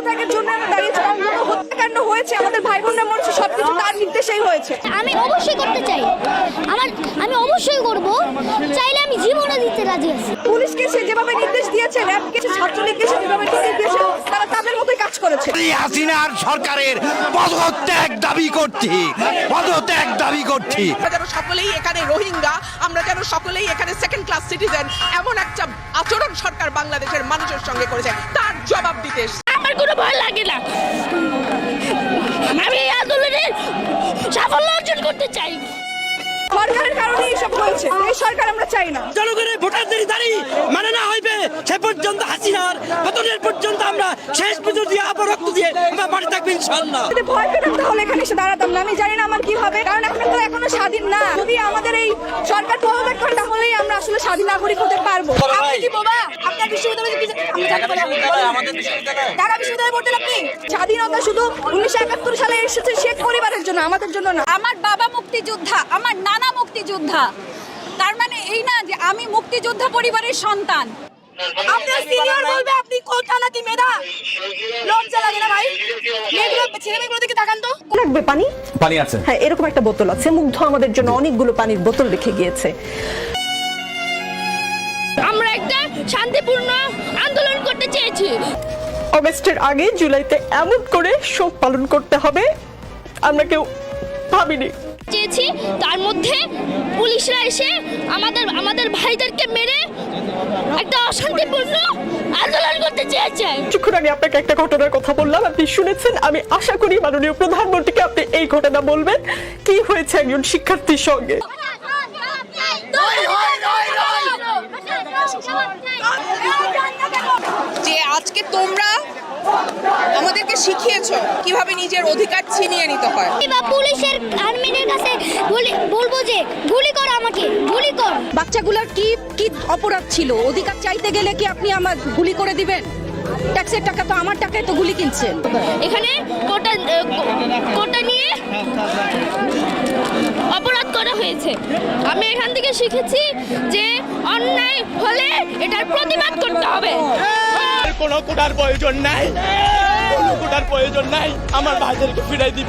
পদত্যাগের জন্য আমরা দাঁড়িয়েছি কারণ যত হত্যাকাণ্ড হয়েছে আমাদের ভাই বোনরা মরছে সবকিছু তার নির্দেশেই হয়েছে। আমি অবশ্যই করতে চাই। আমার আমি অবশ্যই করব চাইলে আমি জীবনে দিতে রাজি আছি। পুলিশকে সে যেভাবে নির্দেশ দিয়েছে র্যাবকে ছাত্রলীগকে সে যেভাবে নির্দেশ দিয়েছে তারা তাদের মতোই কাজ করেছে। এই হাসিনার সরকারের পদত্যাগ দাবি করছি পদত্যাগ দাবি করছি। আমরা যেন সকলেই এখানে রোহিঙ্গা আমরা যেন সকলেই এখানে সেকেন্ড ক্লাস সিটিজেন এমন একটা আচরণ সরকার বাংলাদেশের মানুষের সঙ্গে করেছে তার জবাব দিতে এসেছে। আমার কোনো ভয় লাগে না। আমি এই আন্দোলনে সাফল্য অর্জন করতে চাই। সরকারের কারণে এইসব হয়েছে। এই সরকার আমরা চাই না। জনগণের ভোটারদের দাঁড়ি মানে না হইবে সে পর্যন্ত হাসিনার পতনের পর্যন্ত আমরা শেষ পুজো দিয়ে আবার রক্ত দিয়ে আমরা বাড়ি থাকব ইনশাল্লাহ যদি ভয় পেতাম তাহলে এখানে এসে দাঁড়াতাম না। আমি জানি না আমার কি হবে কারণ এখন তো এখনও স্বাধীন না। যদি আমাদের এই ঢাকা বিশ্ববিদ্যালয়ে পড়তেন আপনি স্বাধীনতা শুধু উনিশশো একাত্তর সালে এসেছে শেখ পরিবারের জন্য আমাদের জন্য না। আমার বাবা মুক্তিযোদ্ধা আমার নানা মুক্তিযোদ্ধা। তার মানে এই না যে আমি মুক্তিযোদ্ধা পরিবারের সন্তান। আপনার সিনিয়র বলবে আপনি কোন থানাতি মেধা? লজ্জা লাগে না ভাই? মেয়েগুলো ছেলে মেয়েগুলো দিকে তাকান তো। লাগবে পানি? পানি আছে। হ্যাঁ এরকম একটা বোতল আছে। মুগ্ধ আমাদের জন্য অনেকগুলো পানির বোতল রেখে গিয়েছে। শান্তিপূর্ণ আন্দোলন করতে চেয়েছি। অগস্টের আগে জুলাইতে এমন করে শোক পালন করতে হবে আমরা কেউ ভাবিনি। চেয়েছি তার মধ্যে পুলিশরা এসে আমাদের আমাদের ভাইদেরকে মেরে একটা অশান্তিপূর্ণ আন্দোলন করতে চেয়েছে। কিছুক্ষণ আমি আপনাকে একটা ঘটনার কথা বললাম আপনি শুনেছেন আমি আশা করি মাননীয় প্রধানমন্ত্রীকে আপনি এই ঘটনা বলবেন। কি হয়েছে একজন শিক্ষার্থীর সঙ্গে যে আজকে তোমরা আমাদেরকে শিখিয়েছো কীভাবে নিজের অধিকার ছিনিয়ে নিতে হয়। বা পুলিশের আর্মিদের কাছে বলি বলব যে গুলি কর আমাকে গুলি কর। বাচ্চাগুলোর কি কি অপরাধ ছিল? অধিকার চাইতে গেলে কি আপনি আমার গুলি করে দিবেন? ট্যাক্সের টাকা তো আমার টাকায় তো গুলি কিনছেন এখানে কোটা কোটা নিয়ে অপরাধ করা হয়েছে। আমি এখান থেকে শিখেছি যে অন্যায় হলে এটার প্রতিবাদ করতে হবে। কোনো কোটার প্রয়োজন নাই। কোনো কোটার প্রয়োজন নাই। আমার ভাইদেরকে ফিরাই দিবেন।